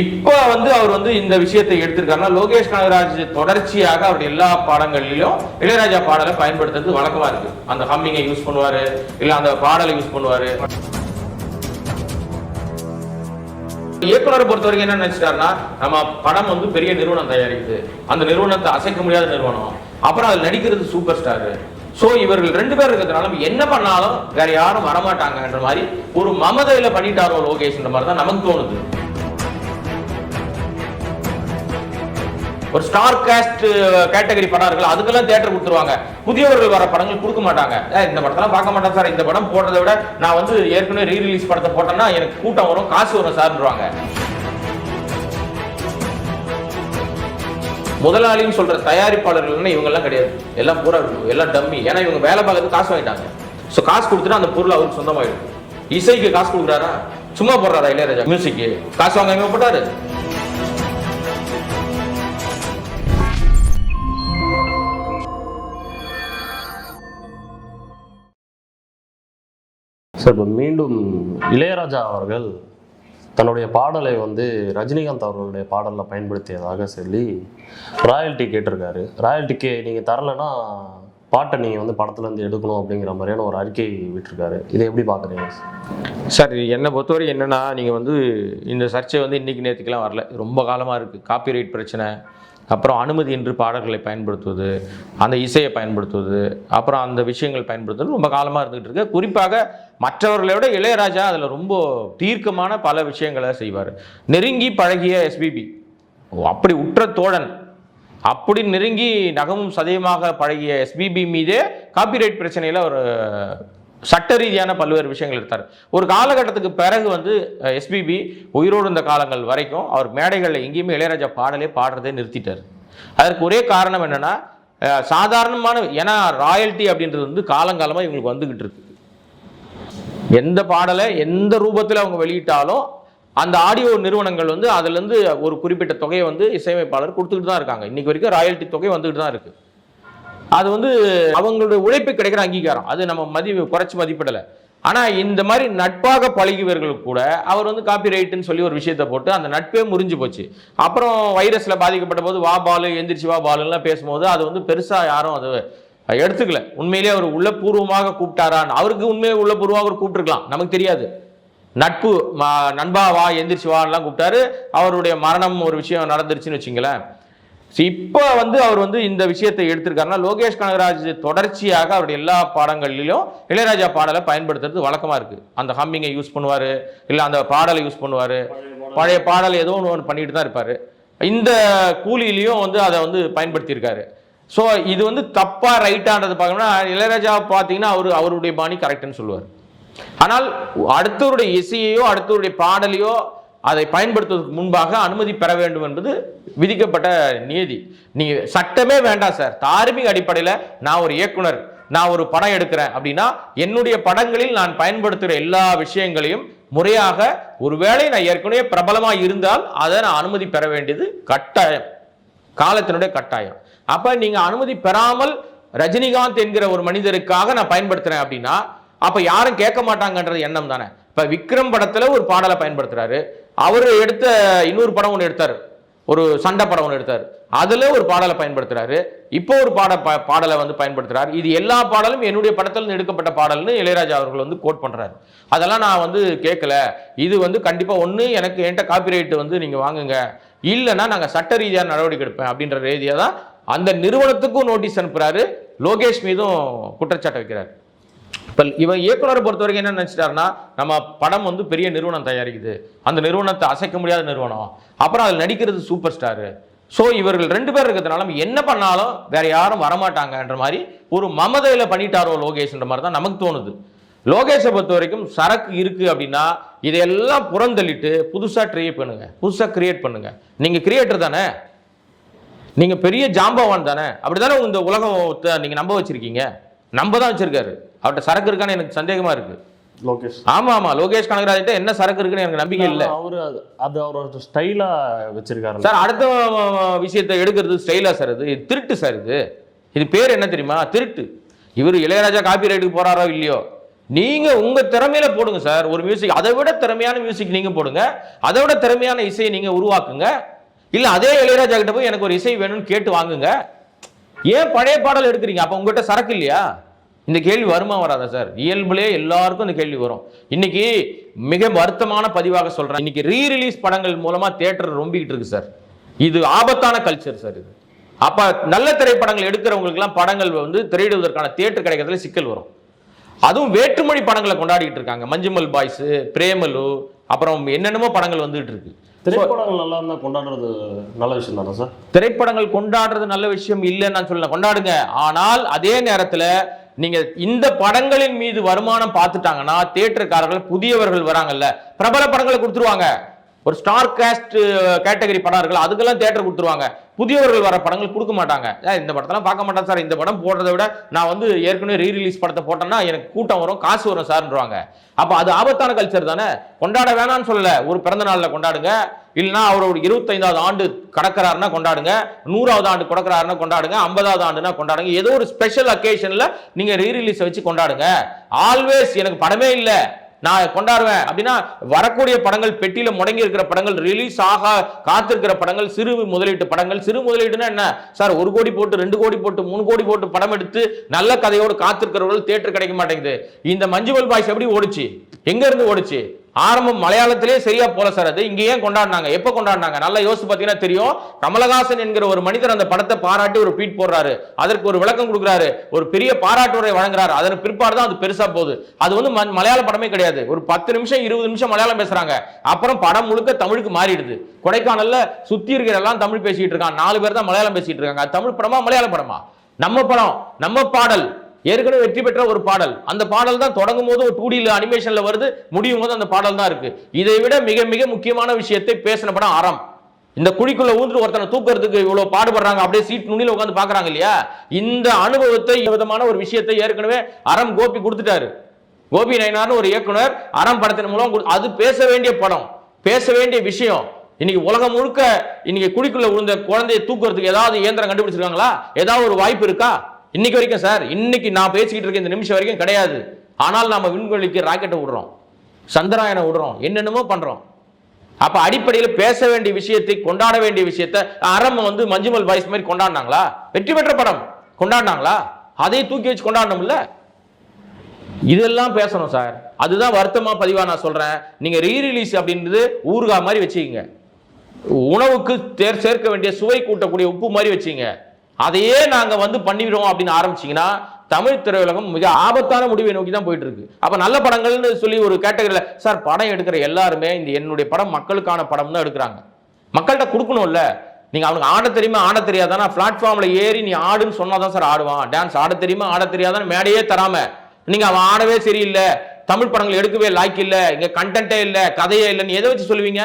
இப்போ வந்து அவர் வந்து இந்த விஷயத்தை எடுத்திருக்காருன்னா லோகேஷ் நாகராஜ் தொடர்ச்சியாக அவருடைய எல்லா பாடங்களிலும் இளையராஜா பாடலை பயன்படுத்துறது வழக்கமா இருக்கு. அந்த ஹம்மிங்கை யூஸ் பண்ணுவாரு இல்ல அந்த பாடலை யூஸ் பண்ணுவாரு. இயக்குனரை பொறுத்த வரைக்கும் என்ன நினைச்சிட்டாருன்னா நம்ம படம் வந்து பெரிய நிறுவனம் தயாரிக்குது. அந்த நிறுவனத்தை அசைக்க முடியாத நிறுவனம். அப்புறம் அதில் நடிக்கிறது சூப்பர் ஸ்டாரு ஸோ இவர்கள் ரெண்டு பேர் இருக்கிறதுனால நம்ம என்ன பண்ணாலும் வேற யாரும் வரமாட்டாங்கன்ற மாதிரி ஒரு மமதையில் பண்ணிட்டாரோ லோகேஷ்ன்ற மாதிரி தான் நமக்கு தோணுது. ஒரு ஸ்டார் காஸ்ட் கேட்டகரி படம் இருக்குல்ல அதுக்கெல்லாம் தியேட்டர் கொடுத்துருவாங்க. புதியவர்கள் வர படங்கள் கொடுக்க மாட்டாங்க. இந்த படத்தெல்லாம் பார்க்க மாட்டேன் சார். இந்த படம் போடுறதை விட நான் வந்து ஏற்கனவே ரீ ரிலீஸ் படத்தை போட்டேன்னா எனக்கு கூட்டம் வரும் காசு வரும் சார்ன்றாங்க முதலாளின்னு சொல்ற தயாரிப்பாளர்கள்னா இவங்க எல்லாம் கிடையாது. எல்லாம் பூரா எல்லாம் டம்மி ஏன்னா இவங்க வேலை பார்க்கறது காசு வாங்கிட்டாங்க. ஸோ காசு கொடுத்துட்டு அந்த பொருள் அவருக்கு சொந்தமாயிடும். இசைக்கு காசு கொடுக்குறாரா? சும்மா போடுறாரா இளையராஜா? மியூசிக்கு காசு வாங்காம போட்டாரு. சார் இப்போ மீண்டும் இளையராஜா அவர்கள் தன்னுடைய பாடலை வந்து ரஜினிகாந்த் அவர்களுடைய பாடலில் பயன்படுத்தியதாக சொல்லி ராயல்ட்டி கேட்டிருக்காரு. ராயல்ட்டிக்கு நீங்கள் தரலைன்னா பாட்டை நீங்கள் வந்து படத்துலேருந்து எடுக்கணும் அப்படிங்கிற மாதிரியான ஒரு அறிக்கை விட்டுருக்காரு. இதை எப்படி பார்க்குறீங்க சார் என்னை பொறுத்தவரை என்னன்னா நீங்கள் வந்து இந்த சர்ச்சை வந்து இன்றைக்கி நேற்றுக்கெல்லாம் வரல. ரொம்ப காலமாக இருக்குது காப்பிரைட் பிரச்சனை அப்புறம் அனுமதி என்று பாடல்களை பயன்படுத்துவது அந்த இசையை பயன்படுத்துவது அப்புறம் அந்த விஷயங்கள் பயன்படுத்துவது ரொம்ப காலமாக இருந்துகிட்டு இருக்கு. குறிப்பாக மற்றவர்களை விட இளையராஜா அதில் ரொம்ப தீர்க்கமான பல விஷயங்களை செய்வார். நெருங்கி பழகிய எஸ்பிபி அப்படி உற்ற தோழன். அப்படி நெருங்கி நகமும் சதயமாக பழகிய எஸ்பிபி மீதே காப்பிரைட் பிரச்சனையில் ஒரு சட்ட ரீதியான பல்வேறு விஷயங்கள் எடுத்தார். ஒரு காலகட்டத்துக்கு பிறகு வந்து எஸ்பிபி உயிரோடு இருந்த காலங்கள் வரைக்கும் அவர் மேடைகளில் எங்கேயுமே இளையராஜா பாடலே பாடுறதே நிறுத்திட்டார். அதற்கு ஒரே காரணம் என்னன்னா சாதாரணமான ஏன்னா ராயல்ட்டி அப்படின்றது வந்து காலங்காலமாக இவங்களுக்கு வந்துகிட்டு இருக்கு. எந்த பாடலை எந்த ரூபத்தில் அவங்க வெளியிட்டாலும் அந்த ஆடியோ நிறுவனங்கள் வந்து அதுலேருந்து ஒரு குறிப்பிட்ட தொகையை வந்து இசையமைப்பாளர் கொடுத்துக்கிட்டு தான் இருக்காங்க. இன்னைக்கு வரைக்கும் ராயல்ட்டி தொகை வந்துக்கிட்டு தான் இருக்குது அது வந்து அவங்களுடைய உழைப்பு கிடைக்கிற அங்கீகாரம். அது நம்ம மதி குறைச்சி மதிப்பிடலை. ஆனால் இந்த மாதிரி நட்பாக பழகியவர்களுக்கு கூட அவர் வந்து காப்பி ரைட்டுன்னு சொல்லி ஒரு விஷயத்தை போட்டு அந்த நட்பே முறிஞ்சு போச்சு. அப்புறம் வைரஸில் பாதிக்கப்பட்ட போது வா பாலு எந்திரிச்சு வா பாலுலாம் பேசும்போது அது வந்து பெருசாக யாரும் அது எடுத்துக்கல. உண்மையிலேயே அவர் உள்ளபூர்வமாக கூப்பிட்டாரான்னு. அவருக்கு உண்மையை உள்ளபூர்வமாக அவர் கூப்பிட்டுருக்கலாம். நமக்கு தெரியாது. நட்பு நண்பா வா எந்திரிச்சு வாலாம் கூப்பிட்டாரு. அவருடைய மரணம் ஒரு விஷயம் நடந்துருச்சுன்னு வச்சுங்களேன். இப்போ வந்து அவர் வந்து இந்த விஷயத்தை எடுத்திருக்காருன்னா லோகேஷ் கனகராஜ் தொடர்ச்சியாக அவருடைய எல்லா பாடங்களிலும் இளையராஜா பாடலை பயன்படுத்துறது வழக்கமாக இருக்குது அந்த ஹம்மிங்கை யூஸ் பண்ணுவார் இல்லை அந்த பாடலை யூஸ் பண்ணுவார். பழைய பாடல் ஏதோ ஒன்று ஒன்று பண்ணிட்டு தான் இருப்பார். இந்த கூலியிலையும் வந்து அதை வந்து பயன்படுத்தியிருக்காரு. ஸோ இது வந்து தப்பாக ரைட்டான்றது பார்க்கணும்னா இளையராஜா பார்த்தீங்கன்னா அவர் அவருடைய பாணி கரெக்டுன்னு சொல்லுவார். ஆனால் அடுத்தவருடைய இசையையோ அடுத்தவருடைய பாடலையோ அதை பயன்படுத்துவதற்கு முன்பாக அனுமதி பெற வேண்டும் என்பது விதிக்கப்பட்ட நியதி. நீங்க சட்டமே வேண்டாம் சார். தார்மீக அடிப்படையில் நான் ஒரு இயக்குனர் நான் ஒரு படம் எடுக்கிறேன் அப்படின்னா என்னுடைய படங்களில் நான் பயன்படுத்துகிற எல்லா விஷயங்களையும் முறையாக ஒருவேளை நான் ஏற்கனவே பிரபலமாக இருந்தால் அதை நான் அனுமதி பெற வேண்டியது கட்டாயம். காலத்தினுடைய கட்டாயம். அப்போ நீங்கள் அனுமதி பெறாமல் ரஜினிகாந்த் என்கிற ஒரு மனிதருக்காக நான் பயன்படுத்துகிறேன் அப்படின்னா அப்போ யாரும் கேட்க மாட்டாங்கன்றது எண்ணம் தானே. இப்போ விக்ரம் படத்தில் ஒரு பாடலை பயன்படுத்துகிறாரு அவர் எடுத்த இன்னொரு படம் ஒன்று எடுத்தார். ஒரு சண்டை படம் ஒன்று எடுத்தார். அதில் ஒரு பாடலை பயன்படுத்துகிறாரு இப்போ ஒரு பாட பாடலை வந்து பயன்படுத்துகிறார் இது எல்லா பாடலும் என்னுடைய படத்தில் எடுக்கப்பட்ட பாடல்னு இளையராஜா அவர்கள் வந்து கோட் பண்ணுறாரு அதெல்லாம் நான் வந்து கேட்கல இது வந்து கண்டிப்பாக ஒன்று எனக்கு என்கிட்ட காப்பிரைட் வந்து நீங்கள் வாங்குங்க. இல்லைன்னா நாங்கள் சட்ட ரீதியாக நடவடிக்கை எடுப்பேன் அப்படின்ற ரீதியாக தான் அந்த நிறுவனத்துக்கும் நோட்டீஸ் அனுப்புகிறாரு லோகேஷ் மீதும் குற்றச்சாட்டு வைக்கிறார். இப்போ இவன் இயக்குனரை பொறுத்த வரைக்கும் என்ன நினச்சிட்டாருன்னா நம்ம படம் வந்து பெரிய நிறுவனம் தயாரிக்குது. அந்த நிறுவனத்தை அசைக்க முடியாத நிறுவனம். அப்புறம் அதில் நடிக்கிறது சூப்பர் ஸ்டாரு. ஸோ இவர்கள் ரெண்டு பேர் இருக்கிறதுனால நம்ம என்ன பண்ணாலும் வேற யாரும் வரமாட்டாங்கன்ற மாதிரி ஒரு மமதையில் பண்ணிட்டாரோ லோகேஷ்ன்ற மாதிரி தான் நமக்கு தோணுது. லோகேஷை பொறுத்த வரைக்கும் சரக்கு இருக்குது அப்படின்னா இதையெல்லாம் புறந்தள்ளிட்டு புதுசாக ட்ரை பண்ணுங்க. புதுசாக கிரியேட் பண்ணுங்க. நீங்கள் கிரியேட்டர் தானே? நீங்கள் பெரிய ஜாம்பவான் தானே? அப்படி தானே இந்த உலகம் நீங்கள் நம்ப வச்சுருக்கீங்க? நம்ப தான் வச்சிருக்காரு. அவர்கிட்ட சரக்கு இருக்கான்னு எனக்கு சந்தேகமா இருக்கு. லோகேஷ். ஆமா ஆமா லோகேஷ் கனகராஜ்கிட்ட என்ன சரக்கு இருக்குன்னு எனக்கு நம்பிக்கை இல்லை அவரு அது- அவரோட ஸ்டைலா வச்சிருக்காரு சார் அடுத்த விஷயத்தை எடுக்கிறது ஸ்டைலா சார் இது. திருட்டு சார் இது. இது பேர் என்ன தெரியுமா? திருட்டு. இவர் இளையராஜா காப்பி ரைட்டுக்கு போறாரோ இல்லையோ? நீங்க உங்க திறமையில போடுங்க சார். ஒரு மியூசிக் அதை விட திறமையான மியூசிக் நீங்க போடுங்க. அதை விட திறமையான இசையை நீங்க உருவாக்குங்க. இல்ல அதே இளையராஜா கிட்ட போய் எனக்கு ஒரு இசை வேணும்னு கேட்டு வாங்குங்க. ஏன் பழைய பாடல் எடுக்கிறீங்க? அப்போ உங்ககிட்ட சரக்கு இல்லையா? இந்த கேள்வி வருமா வராதா சார்? இயல்புலே எல்லாருக்கும் இந்த கேள்வி வரும். இன்னைக்கு மிக வருத்தமான பதிவாக சொல்றேன். இன்னைக்கு ரீ ரிலீஸ் படங்கள் மூலமா தேட்டர் ரொம்பிக்கிட்டு இருக்கு சார். இது ஆபத்தான கல்ச்சர் சார் இது. அப்ப நல்ல திரைப்படங்கள் எடுக்கிறவங்களுக்குலாம் படங்கள் வந்து திரையிடுவதற்கான தேட்டர் கிடைக்கிறதுல சிக்கல் வரும். அதுவும் வேற்றுமொழி படங்களை கொண்டாடிட்டு இருக்காங்க. மஞ்சுமல் பாய்ஸ் பிரேமலு அப்புறம் என்னென்னமோ படங்கள் வந்துட்டு இருக்கு. திரைப்படங்கள் நல்லா இருந்தா கொண்டாடுறது நல்ல விஷயம் தானே சார்? திரைப்படங்கள் கொண்டாடுறது நல்ல விஷயம் இல்லைன்னு நான் சொல்லல. கொண்டாடுங்க. ஆனால் அதே நேரத்துல நீங்க இந்த படங்களின் மீது வருமானம் பார்த்துட்டாங்கன்னா தியேட்டருக்காரர்கள் புதியவர்கள் வராங்கல்ல பிரபல படங்களை கொடுத்துருவாங்க. ஒரு ஸ்டார் காஸ்ட் கேட்டகரி படம் இருக்குல்ல அதுக்கெல்லாம் தேட்டர் கொடுத்துருவாங்க. புதியவர்கள் வர படங்கள் கொடுக்க மாட்டாங்க. இந்த படத்தெல்லாம் பார்க்க மாட்டேன் சார். இந்த படம் போடுறதை விட நான் வந்து ஏற்கனவே ரீ ரிலீஸ் படத்தை போட்டேன்னா எனக்கு கூட்டம் வரும் காசு வரும் சார்ன்றாங்க அப்போ அது ஆபத்தான கல்ச்சர் தானே? கொண்டாட வேணாம்னு சொல்லல. ஒரு பிறந்த நாளில் கொண்டாடுங்க. இல்லைன்னா அவரோட இருபத்தைந்தாவது ஆண்டு கடக்கிறாருன்னா கொண்டாடுங்க. நூறாவது ஆண்டு கொடுக்கிறாருன்னா கொண்டாடுங்க. ஐம்பதாவது ஆண்டுனா கொண்டாடுங்க. ஏதோ ஒரு ஸ்பெஷல் அக்கேஷனில் நீங்கள் ரீ ரிலீஸை வச்சு கொண்டாடுங்க. ஆல்வேஸ் எனக்கு படமே இல்லை. நான் கொண்டாடுவேன். அப்படின்னா வரக்கூடிய படங்கள் பெட்டியில் முடங்கி இருக்கிற படங்கள் ரிலீஸ் ஆக காத்திருக்கிற படங்கள் சிறு முதலீட்டு படங்கள். சிறு முதலீடுனா என்ன? சார் ஒரு கோடி போட்டு ரெண்டு கோடி போட்டு மூணு கோடி போட்டு படம் எடுத்து நல்ல கதையோடு காத்திருக்கிறவர்கள் தேட்டர் கிடைக்க மாட்டேங்குது. இந்த மஞ்சுவல் பாய்ஸ் எப்படி ஓடிச்சு? எங்க இருந்து ஓடுச்சு? ஆரம்பம் மலையாளத்திலே சரியா போல சார் அது. இங்க ஏன் கொண்டாடினாங்க? எப்ப கொண்டாடினாங்க? நல்லா யோசிச்சு பார்த்தீங்கன்னா தெரியும். கமலஹாசன் என்கிற ஒரு மனிதர் அந்த படத்தை பாராட்டி ஒரு ட்வீட் போடுறாரு. அதற்கு ஒரு விளக்கம் கொடுக்குறாரு. ஒரு பெரிய பாராட்டுரை வழங்குறாரு. அதன் பிற்பாடு தான் அது பெருசா போகுது. அது வந்து மலையாள படமே கிடையாது. ஒரு பத்து நிமிஷம் இருபது நிமிஷம் மலையாளம் பேசுறாங்க. அப்புறம் படம் முழுக்க தமிழுக்கு மாறிடுது. கொடைக்கானல்ல சுத்தி இருக்கிற எல்லாம் தமிழ் பேசிட்டு இருக்கான் நாலு பேர் தான் மலையாளம் பேசிட்டு இருக்காங்க. அது தமிழ் படமா மலையாள படமா? நம்ம படம் நம்ம பாடல் ஏற்கனவே வெற்றி பெற்ற ஒரு பாடல். அந்த பாடல் தான் தொடங்கும் போது ஒரு டூடியில் அனிமேஷனில் வருது முடியும் போது அந்த பாடல் தான் இருக்கு. இதை விட மிக மிக முக்கியமான விஷயத்தை பேசின படம் அறம் இந்த குழிக்குள்ள ஊந்துட்டு ஒருத்தனை தூக்குறதுக்கு இவ்வளவு பாடுபடுறாங்க அப்படியே சீட் நுனியில உட்காந்து பாக்குறாங்க இல்லையா? இந்த அனுபவத்தை விதமான ஒரு விஷயத்தை ஏற்கனவே அறம் கோபி கொடுத்துட்டாரு. கோபி நயனார்னு ஒரு இயக்குனர் அறம் படத்தின் மூலம் கொடு- அது பேச வேண்டிய படம் பேச வேண்டிய விஷயம். இன்னைக்கு உலகம் முழுக்க இன்னைக்கு குழிக்குள்ள விழுந்த குழந்தையை தூக்குறதுக்கு ஏதாவது இயந்திரம் கண்டுபிடிச்சிருக்காங்களா? ஏதாவது ஒரு வாய்ப்பு இருக்கா? இன்னைக்கு வரைக்கும் சார் இன்னைக்கு நான் பேசிக்கிட்டு இருக்க இந்த நிமிஷம் வரைக்கும் கிடையாது. ஆனால் நாம் விண்வெளிக்கு ராக்கெட்டை விடுறோம். சந்திராயனை விடுறோம். என்னென்னமோ பண்ணுறோம் அப்போ அடிப்படையில் பேச வேண்டிய விஷயத்தை கொண்டாட வேண்டிய விஷயத்தை அறம் வந்து மஞ்சுமல் பாய்ஸ் மாதிரி கொண்டாடினாங்களா? வெற்றி பெற்ற படம் கொண்டாடினாங்களா? அதையும் தூக்கி வச்சு கொண்டாடணும்ல? இதெல்லாம் பேசணும் சார். அதுதான் வருத்தமாக பதிவாக நான் சொல்கிறேன் நீங்கள் ரீரிலீஸ் அப்படின்றது ஊறுகாய் மாதிரி வச்சுக்கிங்க. உணவுக்கு தேர் சேர்க்க வேண்டிய சுவை கூட்டக்கூடிய உப்பு மாதிரி வச்சுங்க அதையே நாங்கள் வந்து பண்ணிடுவோம் அப்படின்னு ஆரம்பிச்சிங்கன்னா தமிழ் திரையுலகம் மிக ஆபத்தான முடிவை நோக்கி தான் போயிட்டு இருக்கு அப்போ நல்ல படங்கள்னு சொல்லி ஒரு கேட்டகரியில் சார் படம் எடுக்கிற எல்லாருமே இந்த என்னுடைய படம் மக்களுக்கான படம் தான் எடுக்கிறாங்க. மக்கள்கிட்ட கொடுக்கணும்ல. நீங்க அவனுக்கு ஆட தெரியுமா? ஆட தெரியாதானா? பிளாட்ஃபார்ம்ல ஏறி நீ ஆடுன்னு சொன்னாதான் சார் ஆடுவான். டான்ஸ் ஆட தெரியுமா? ஆட தெரியாதான்னு மேடையே தராம. நீங்க அவன் ஆடவே சரியில்லை. தமிழ் படங்கள் எடுக்கவே லாய்க்கு இல்ல. இங்க கண்டென்ட்டே இல்ல. கதையே இல்லைன்னு எதை வச்சு சொல்லுவீங்க?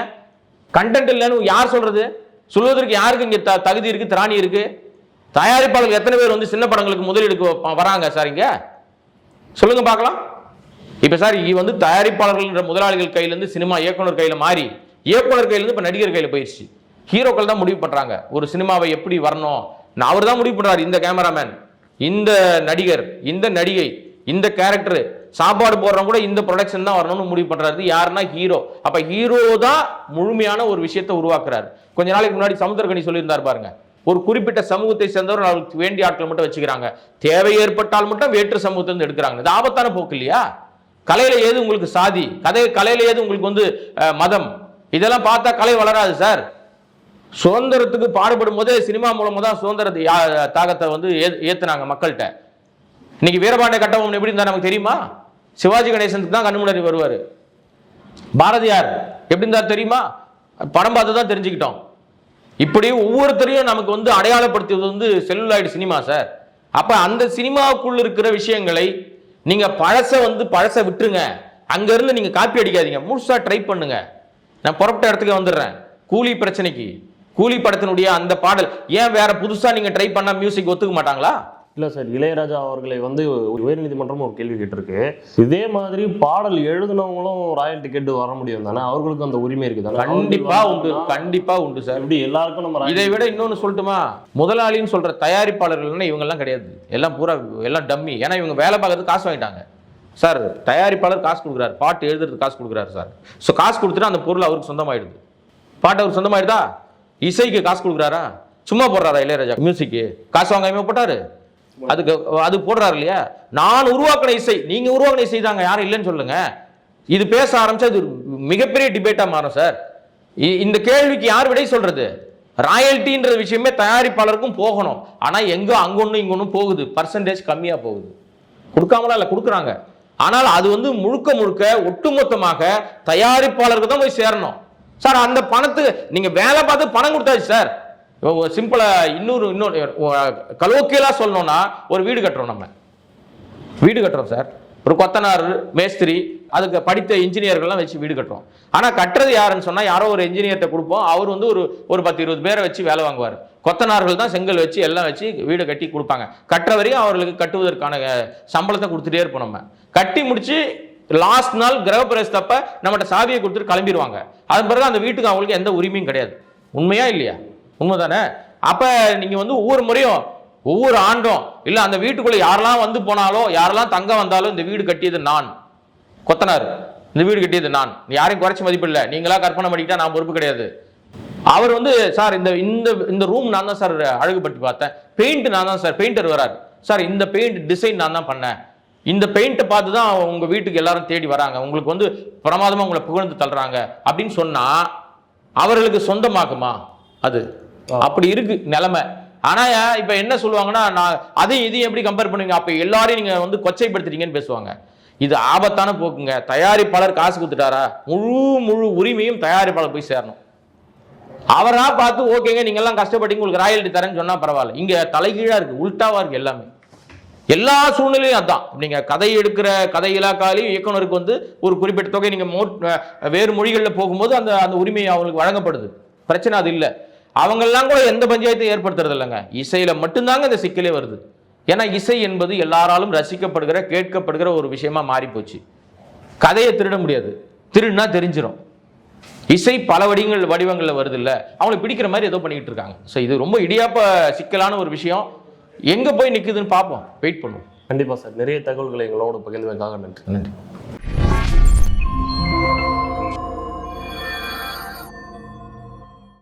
கண்டென்ட் இல்லைன்னு யார் சொல்றது? சொல்வதற்கு யாருக்கு இங்க த- தகுதி இருக்கு? திராணி இருக்கு? தயாரிப்பாளர்கள் எத்தனை பேர் வந்து சின்ன படங்களுக்கு முதலீடுக்கு வராங்க சார் இங்க? சொல்லுங்க பார்க்கலாம். இப்ப சார் இது வந்து தயாரிப்பாளர்கள் முதலாளிகள் கையில இருந்து சினிமா இயக்குனர் கையில மாறி இயக்குனர் கையில இருந்து இப்ப நடிகர் கையில போயிடுச்சு ஹீரோக்கள் தான் முடிவு பண்றாங்க. ஒரு சினிமாவை எப்படி வரணும்? நான் அவர் தான் முடிவு பண்றாரு இந்த கேமராமேன் இந்த நடிகர் இந்த நடிகை இந்த கேரக்டர் சாப்பாடு போடுறவங்க கூட இந்த ப்ரொடக்ஷன் தான் வரணும்னு முடிவு பண்றாரு. யாருன்னா ஹீரோ. அப்ப ஹீரோ தான் முழுமையான ஒரு விஷயத்தை உருவாக்குறாரு. கொஞ்ச நாளைக்கு முன்னாடி சமுத்திரகனி சொல்லியிருந்தார் பாருங்க. ஒரு குறிப்பிட்ட சமூகத்தை சேர்ந்தவர் அவருக்கு வேண்டிய ஆட்கள் மட்டும் வச்சுக்கிறாங்க. தேவை ஏற்பட்டால் மட்டும் வேற்று சமூகத்தை வந்து எடுக்கிறாங்க. இது ஆபத்தான போக்கு இல்லையா? கலையில் ஏது உங்களுக்கு சாதி? கதை கலையில் ஏது உங்களுக்கு வந்து மதம்? இதெல்லாம் பார்த்தா கலை வளராது சார். சுதந்திரத்துக்கு பாடுபடும் போதே சினிமா மூலமாக தான் சுதந்திரத்தை யா- தாகத்தை வந்து ஏ- ஏத்துனாங்க மக்கள்கிட்ட. இன்னைக்கு வீரபாண்டிய கட்டபொம்மன் எப்படி இருந்தா நமக்கு தெரியுமா? சிவாஜி கணேசனுக்கு தான் கண்ணு வருவார். பாரதியார் எப்படி இருந்தார் தெரியுமா? படம் பார்த்து தான் தெரிஞ்சுக்கிட்டோம். இப்படி ஒவ்வொருத்தரையும் நமக்கு வந்து அடையாளப்படுத்துவது வந்து செல்லுலாய்டு சினிமா சார். அப்போ அந்த சினிமாவுக்குள்ள இருக்கிற விஷயங்களை நீங்கள் பழச வந்து பழச விட்டுருங்க. அங்கேருந்து நீங்கள் காப்பி அடிக்காதீங்க. முழுசாக ட்ரை பண்ணுங்க. நான் புறப்பட்ட இடத்துக்கு வந்துடுறேன். கூலி பிரச்சனைக்கு. கூலி படத்தினுடைய அந்த பாடல். ஏன் வேற புதுசாக நீங்கள் ட்ரை பண்ணால் மியூசிக் ஒத்துக்க மாட்டாங்களா? இல்ல சார் இளையராஜா அவர்களை வந்து உயர்நீதிமன்றம் ஒரு கேள்வி கேட்டிருக்கு. இதே மாதிரி பாடல் எழுதுனவங்களும் ராயல்டி கேட்டு வர முடியும் தானே? அவர்களுக்கும் அந்த உரிமை இருக்கு தானே? கண்டிப்பா உண்டு. கண்டிப்பா உண்டு சார் எப்படி எல்லாருக்கும் நம்ம இதை விட இன்னொன்னு சொல்லட்டுமா? முதலாளின்னு சொல்ற தயாரிப்பாளர்கள்னா இவங்க எல்லாம் கிடையாது. எல்லாம் பூரா எல்லாம் டம்மி ஏன்னா இவங்க வேலை பார்க்கறதுக்கு காசு வாங்கிட்டாங்க. சார் தயாரிப்பாளர் காசு கொடுக்குறாரு. பாட்டு எழுதுறதுக்கு காசு கொடுக்குறாரு சார் ஸோ காசு கொடுத்துட்டு அந்த பொருள் அவருக்கு சொந்தமாயிடுது. பாட்டு அவருக்கு சொந்தமாயிடுதா? இசைக்கு காசு கொடுக்குறாரா? சும்மா போடுறாரா இளையராஜா? மியூசிக்கு காசு வாங்காம போட்டாரு? அதுக்கு அது போடுறாரு இல்லையா? நான் உருவாக்கின இசை. நீங்க உருவாக்கின இசை தாங்க யாரும் இல்லைன்னு சொல்லுங்க. இது பேச ஆரம்பிச்சா இது மிகப்பெரிய டிபேட்டா மாறும் சார். இ- இந்த கேள்விக்கு யார் விடை சொல்றது? ராயல்ட்டின்ற விஷயமே தயாரிப்பாளருக்கும் போகணும். ஆனா எங்க அங்க ஒண்ணு இங்க ஒன்றும் போகுது. பர்சன்டேஜ் கம்மியா போகுது. கொடுக்காமலாம் இல்லை கொடுக்குறாங்க. ஆனால் அது வந்து முழுக்க முழுக்க ஒட்டுமொத்தமாக தயாரிப்பாளருக்கு தான் போய் சேரணும். சார் அந்த பணத்துக்கு நீங்க வேலை பார்த்து பணம் கொடுத்தாச்சு சார். சிம்பிளாக இன்னொரு இன்னொரு கலோக்கியலாக சொல்லணும்னா ஒரு வீடு கட்டுறோம் நம்ம. வீடு கட்டுறோம் சார். ஒரு கொத்தனார் மேஸ்திரி அதுக்கு படித்த இன்ஜினியர்கள்லாம் வச்சு வீடு கட்டுறோம். ஆனால் கட்டுறது யாருன்னு சொன்னால் யாரோ ஒரு இன்ஜினியர்கிட்ட கொடுப்போம். அவர் வந்து ஒரு ஒரு பத்து இருபது பேரை வச்சு வேலை வாங்குவார். கொத்தனார்கள் தான் செங்கல் வச்சு எல்லாம் வச்சு வீடு கட்டி கொடுப்பாங்க. கட்டுற வரையும் அவர்களுக்கு கட்டுவதற்கான சம்பளத்தை கொடுத்துட்டே இருப்போம் நம்ம. கட்டி முடிச்சு லாஸ்ட் நாள் கிரகப்பிரவேசத்தப்ப நம்மகிட்ட சாவியை கொடுத்துட்டு கிளம்பிடுவாங்க. அதன் பிறகு அந்த வீட்டுக்கு அவங்களுக்கு எந்த உரிமையும் கிடையாது. உண்மையா இல்லையா? உண்மைதானே? அப்போ நீங்கள் வந்து ஒவ்வொரு முறையும் ஒவ்வொரு ஆண்டும் இல்லை அந்த வீட்டுக்குள்ளே யாரெல்லாம் வந்து போனாலோ யாரெல்லாம் தங்க வந்தாலும் இந்த வீடு கட்டியது நான். கொத்தனார் இந்த வீடு கட்டியது நான். யாரையும் குறைச்சி மதிப்பில்லை நீங்களா கற்பனை பண்ணிக்கிட்டா நான் பொறுப்பு கிடையாது. அவர் வந்து சார் இந்த இந்த இந்த ரூம் நான் தான் சார் அழகுபட்டு பார்த்தேன். பெயிண்ட் நான் தான் சார் பெயிண்டர் வரார். சார் இந்த பெயிண்ட் டிசைன் நான் தான் பண்ணேன். இந்த பெயிண்ட்டை பார்த்து தான் உங்க வீட்டுக்கு எல்லாரும் தேடி வராங்க. உங்களுக்கு வந்து பிரமாதமாக உங்களை புகழ்ந்து தள்ளுறாங்க. அப்படின்னு சொன்னா அவர்களுக்கு சொந்தமாகுமா? அது. அப்படி இருக்கு நிலைமை. ஆனா இப்ப என்ன சொல்லுவாங்கன்னா நான் அதையும் இதையும் எப்படி கம்பேர் பண்ணுவீங்க? அப்ப எல்லாரையும் நீங்க வந்து கொச்சைப்படுத்துறீங்கன்னு பேசுவாங்க. இது ஆபத்தான போக்குங்க. தயாரிப்பாளர் காசு கொடுத்துட்டாரா? முழு முழு உரிமையும் தயாரிப்பாளர் போய் சேரணும். அவரா பார்த்து ஓகேங்க நீங்க எல்லாம் கஷ்டப்பட்டீங்க உங்களுக்கு ராயல்டி தரேன்னு சொன்னா பரவாயில்ல. இங்க தலைகீழா இருக்கு உல்டாவா இருக்கு எல்லாமே. எல்லா சூழ்நிலையும் அதான். நீங்க கதை எடுக்கிற கதை இலாக்காலையும் இயக்குனருக்கு வந்து ஒரு குறிப்பிட்ட தொகை நீங்க வேறு மொழிகளில் போகும்போது அந்த அந்த உரிமை அவங்களுக்கு வழங்கப்படுது. பிரச்சனை அது இல்லை. அவங்கெல்லாம் கூட எந்த பஞ்சாயத்தையும் ஏற்படுத்துறது இல்லைங்க. இசையில மட்டும்தாங்க இந்த சிக்கலே வருது. ஏன்னா இசை என்பது எல்லாராலும் ரசிக்கப்படுகிற கேட்கப்படுகிற ஒரு விஷயமா மாறி போச்சு கதையை திருட முடியாது. திருடுனா தெரிஞ்சிடும் இசை பல வடிவங்கள் வடிவங்களில் வருது இல்லை அவங்களுக்கு பிடிக்கிற மாதிரி ஏதோ பண்ணிக்கிட்டு இருக்காங்க. ஸோ இது ரொம்ப இடியாப்ப சிக்கலான ஒரு விஷயம். எங்கே போய் நிற்குதுன்னு பார்ப்போம். வெயிட் பண்ணுவோம். கண்டிப்பா சார். நிறைய தகவல்களை எங்களோட பகிர்ந்தமைக்காக நன்றி. நன்றி.